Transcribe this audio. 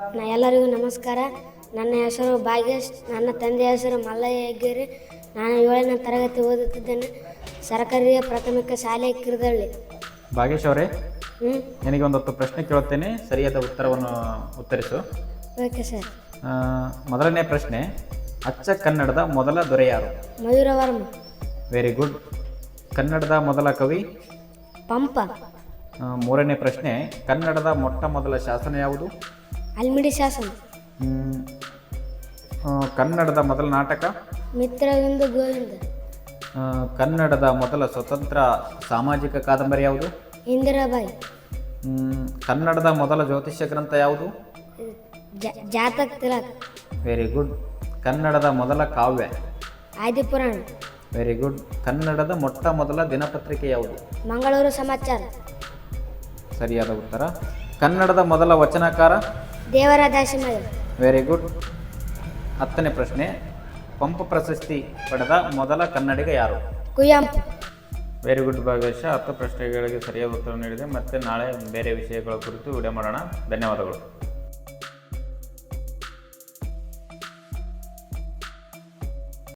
ನಾ ಎಲ್ಲರಿಗೂ ನಮಸ್ಕಾರ. ನನ್ನ ಹೆಸರು ಭಾಗ್ಯೇಶ್ ನನ್ನ ತಂದೆಯ ಹೆಸರು ಮಲ್ಲಯ್ಯ ಹೆಗ್ಗೇರಿ. ನಾನು ಏಳನೇ ತರಗತಿ ಓದುತ್ತಿದ್ದೇನೆ. ಸರ್ಕಾರಿ ಪ್ರಾಥಮಿಕ ಶಾಲೆ ಕಿರದಳ್ಳಿ. ಭಾಗೇಶ್ ಅವರೇ ಹ್ಞೂ ನಿನಗೆ ಪ್ರಶ್ನೆ ಕೇಳುತ್ತೇನೆ ಸರಿಯಾದ ಉತ್ತರವನ್ನು ಉತ್ತರಿಸು. Okay sir. ಆ, ಮೊದಲನೇ ಪ್ರಶ್ನೆ ಅಚ್ಚ ಕನ್ನಡದ ಮೊದಲ ದೊರೆ ಯಾರು? ಮಯೂರವರ್ಮ. ವೆರಿ ಗುಡ್ ಕನ್ನಡದ ಮೊದಲ ಕವಿ? ಪಂಪ. ಆ, ಮೂರನೇ ಪ್ರಶ್ನೆ ಕನ್ನಡದ ಮೊಟ್ಟ ಮೊದಲ ಶಾಸನ ಯಾವುದು? ಅಲ್ಮಿಡಿ ಶಾಸನ. ಹ್ಮ್, ಆ, ಕನ್ನಡದ ಮೊದಲ ನಾಟಕ? ಮಿತ್ರವಿಂದು ಗೋವಿಂದ. ಆ, ಕನ್ನಡದ ಮೊದಲ ಸ್ವತಂತ್ರ ಸಾಮಾಜಿಕ ಕಾದಂಬರಿ ಯಾವುದು? ಇಂದಿರಾಬಾಯಿ. ಹ್ಮ್, ಕನ್ನಡದ ಮೊದಲ ಜ್ಯೋತಿಷ್ಯ ಗ್ರಂಥ ಯಾವುದು? ಜಾತಕ ಜಾತಕ್ ತಿಲಕ್. ವೆರಿ ಗುಡ್ ಕನ್ನಡದ ಮೊದಲ ಕಾವ್ಯ? ಆದಿಪುರಾಣ ವೆರಿ ಗುಡ್ ಕನ್ನಡದ ಮೊಟ್ಟ ಮೊದಲ ದಿನಪತ್ರಿಕೆ ಯಾವುದು? ಮಂಗಳೂರು ಸಮಾಚಾರ. ಸರಿಯಾದ ಉತ್ತರ. ಕನ್ನಡದ ಮೊದಲ ವಚನಕಾರ? ದೇವರ ದಾಸಿಮಯ ವೆರಿ ಗುಡ್ ಹತ್ತನೇ ಪ್ರಶ್ನೆ. ಪಂಪ ಪ್ರಶಸ್ತಿ ಪಡೆದ ಮೊದಲ ಕನ್ನಡಿಗ ಯಾರು? ಕುವೆಂಪು ವೆರಿ ಗುಡ್ ಭಾಗೇಶ ಹತ್ತು ಪ್ರಶ್ನೆಗಳಿಗೆ ಸರಿಯಾದ ಉತ್ತರ ನೀಡಿದೆ. ಮತ್ತೆ ನಾಳೆ ಬೇರೆ ವಿಷಯಗಳ ಕುರಿತು ವಿಡಿಯೋ ಮಾಡೋಣ. ಧನ್ಯವಾದಗಳು.